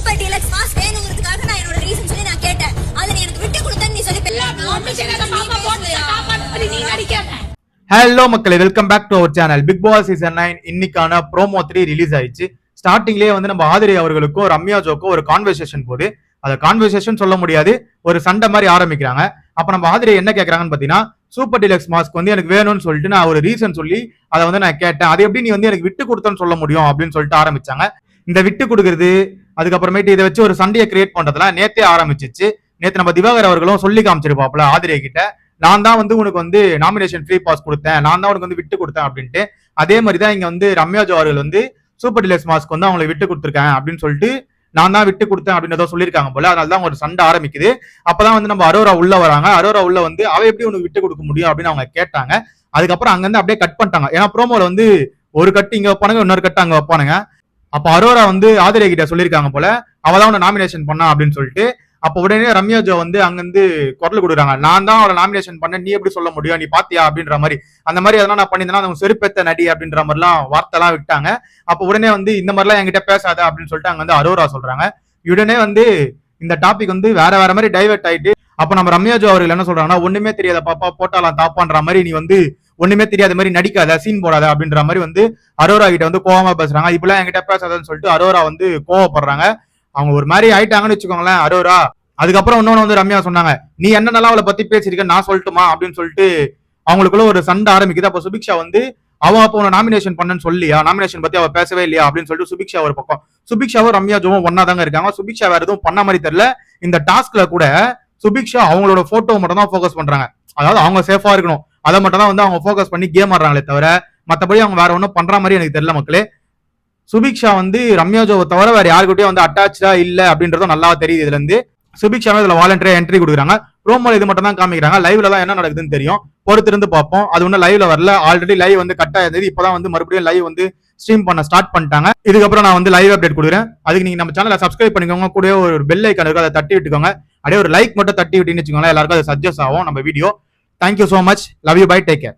Super deluxe mass வேணுங்கிறதுக்காக நான் என்னோட reason சொல்லி நான் கேட்டேன். அதுல நீ எனக்கு விட்டு கொடுத்தேன்னு நீ சொல்லி ஹலோ மக்களே welcome back to our channel Bigg Boss season nine இன்னைக்கான ப்ரோமோ த்ரீ ரிலீஸ் ஆயிடுச்சு. ஸ்டார்டிங்லேயே வந்து நம்ம ஆதிரி அவர்களுக்கும் ரம்யா ஜோக்கும் ஒரு கான்வர்சேஷன் போகுது அதை கான்வர்சேஷன் சொல்ல முடியாது. ஒரு சண்டை மாதிரி ஆரம்பிக்கிறாங்க. அப்ப நம்ம ஆதிரி என்ன கேட்கறாங்கன்னு பாத்தீங்கன்னா சூப்பர் டிலக்ஸ் மாஸ்க் வந்து எனக்கு வேணும்னு சொல்லிட்டு நான் ஒரு ரீசன் சொல்லி அதை வந்து நான் கேட்டேன். அது எப்படி நீ வந்து எனக்கு விட்டு கொடுத்தேன்னு சொல்ல முடியும் அப்படின்னு சொல்லிட்டு ஆரம்பிச்சாங்க. இந்த விட்டு கொடுக்கறது அதுக்கப்புறமேட்டு இதை வச்சு ஒரு சண்டையை கிரியேட் பண்றதுலாம் நேத்தே ஆரம்பிச்சிச்சு. நேற்று நம்ம திவாகர் அவர்களும் சொல்லி காமிச்சிருப்பாப்ல ஆதிரியை கிட்ட நான் தான் வந்து உனக்கு வந்து நாமினேஷன் ஃப்ரீ பாஸ் கொடுத்தேன் நான் தான் உனக்கு வந்து விட்டு கொடுத்தேன் அப்படின்ட்டு. அதே மாதிரி தான் இங்க வந்து ரம்யா ஜோ அவர்கள் வந்து சூப்பர் டிலக்ஸ் மாஸ்க் வந்து அவங்களுக்கு விட்டு கொடுத்துருக்கேன் அப்படின்னு சொல்லிட்டு நான் தான் விட்டு கொடுத்தேன் அப்படின்னு ஏதோ சொல்லியிருக்காங்க போல. அதனால தான் ஒரு சண்டை ஆரம்பிக்குது. அப்பதான் வந்து நம்ம அரோரா உள்ள வராங்க. அரோரா உள்ள வந்து அவ எப்படி உனக்கு விட்டு கொடுக்க முடியும்? அப்படின்னு அவங்க கேட்டாங்க. அதுக்கப்புறம் அங்கிருந்து அப்படியே கட் பண்ணிட்டாங்க. ஏன்னா ப்ரோமோல வந்து ஒரு கட்டு இங்க வைப்பானுங்க இன்னொரு கட்டு அங்க வைப்பானுங்க. அப்ப அரோரா வந்து ஆதிரே கிட்ட சொல்லியிருக்காங்க போல அவ தான் உன்னை நாமினேஷன் பண்ணா அப்படின்னு சொல்லிட்டு அப்ப உடனே ரம்யா ஜோ வந்து அங்கிருந்து குரல் கொடுக்குறாங்க. நான் தான் அவளை நாமினேஷன் பண்ண நீ எப்படி சொல்ல முடியும்? நீ பாத்தியா? அப்படின்ற மாதிரி. அந்த மாதிரி அதெல்லாம் நான் பண்ணியிருந்தேன்னா அவங்க செருப்பெத்த நடி அப்படின்ற மாதிரிலாம் வார்த்தைலாம் விட்டாங்க. அப்ப உடனே வந்து இந்த மாதிரிலாம் என்கிட்ட பேசாத அப்படின்னு சொல்லிட்டு அங்க வந்து அரோரா சொல்றாங்க. உடனே வந்து இந்த டாபிக் வந்து வேற வேற மாதிரி டைவர்ட் ஆயிட்டு அப்ப நம்ம ரம்யா ஜோ அவர்கள் என்ன சொல்றாங்கன்னா ஒண்ணுமே தெரியாத பாப்பா போட்டாலாம் தாப்பான்ற மாதிரி நீ வந்து ஒண்ணுமே தெரியாத மாதிரி நடிக்காத சீன் போடாத அப்படின்ற மாதிரி வந்து அரோரா கிட்ட வந்து கோவமா பேசுறாங்க. இப்பெல்லாம் என்கிட்ட பேசாதன்னு சொல்லிட்டு அரோரா வந்து கோவப்படுறாங்க. அவங்க ஒரு மாதிரி ஆயிட்டாங்கன்னு வச்சுக்கோங்களேன் அரோரா. அதுக்கப்புறம் இன்னொன்னு வந்து ரம்யா சொன்னாங்க நீ என்னென்னலாம் அவளை பத்தி பேசிருக்க நான் சொல்லட்டுமா? அப்படின்னு சொல்லிட்டு அவங்களுக்குள்ள ஒரு சண்டை ஆரம்பிக்குது. அப்ப சுபிக்ஷா வந்து அவ அப்போ உன நாமினேஷன் பண்ணன்னு சொல்லியா நாமினேஷன் பத்தி அவ பேசவே இல்லையா? அப்படின்னு சொல்லிட்டு சுபிக்ஷா ஒரு பக்கம். சுபிக்ஷாவும் ரம்யா ஜோவும் ஒன்னா தாங்க இருக்காங்க. சுபிக்ஷா வேற எதுவும் பண்ண மாதிரி தெரியல. இந்த டாஸ்க்ல கூட சுபிக்ஷா அவங்களோட போட்டோ மட்டும் தான் ஃபோக்கஸ் பண்றாங்க. அதாவது அவங்க சேஃபா இருக்கணும். அதை மட்டும் தான் வந்து அவங்க ஃபோக்கஸ் பண்ணி கேம் ஆடுறாங்களே தவிர மற்றபடி அவங்க வேற ஒன்றும் பண்ற மாதிரி எனக்கு தெரியல மக்களே. சுபிக்ஷா வந்து ரம்யா ஜோவை தவிர வேற யாருக்கிட்டயும் வந்து அட்டாச்சா இல்ல அப்படின்றதும் நல்லா தெரியுது இதுல இருந்து. சுபிக்ஷாவே இதுல வாலண்டரியா என்ட்ரி கொடுக்குறாங்க. ப்ரோமோல இது மட்டும் தான் காமிக்கிறாங்க. லைவ்ல தான் என்ன நடக்குதுன்னு தெரியும். பொறுத்திருந்து பார்ப்போம். அது ஒன்றும் லைவ்ல வரல. ஆல்ரெடி லைவ் வந்து கட் ஆயிருந்தது. இப்பதான் வந்து மறுபடியும் லைவ் வந்து ஸ்ட்ரீம் பண்ண ஸ்டார்ட் பண்ணிட்டாங்க. இதுக்கப்புறம் நான் வந்து லைவ் அப்டேட் கொடுக்குறேன். அதுக்கு நீங்க நம்ம சேனலை சப்ஸ்கிரைப் பண்ணிக்கோங்க. கூட ஒரு பெல் ஐக்கான் இருக்கு அதை தட்டி விட்டுக்கோங்க. அப்படியே ஒரு லைக் மட்டும் தட்டி விட்டுன்னு வச்சுக்கோங்களேன். எல்லாருக்கும் அது சஜஸ்ட் ஆகும். நம்ம video thank you so much love you bye take care